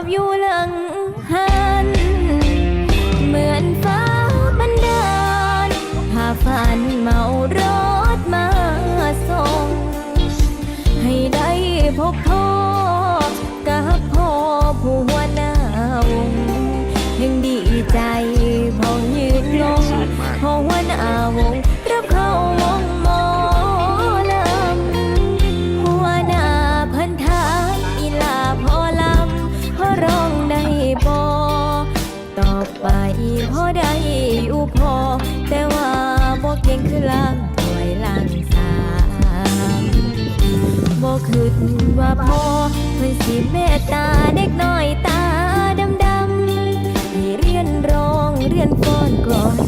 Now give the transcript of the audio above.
อบอยู่หลังหัน เหมือนฟ้าบันดาลพาฝันเมารถมาส่ง ให้ได้พบพบ ไปพอได้อุพอ แต่ว่าบ่เก่งคือล้างถ้วยล้างสามบ่คิดว่าพอเพิ่นสิเมตตาเด็กน้อยตาดำดำๆให้เรียนร้องเรียนฟ้อนก่อน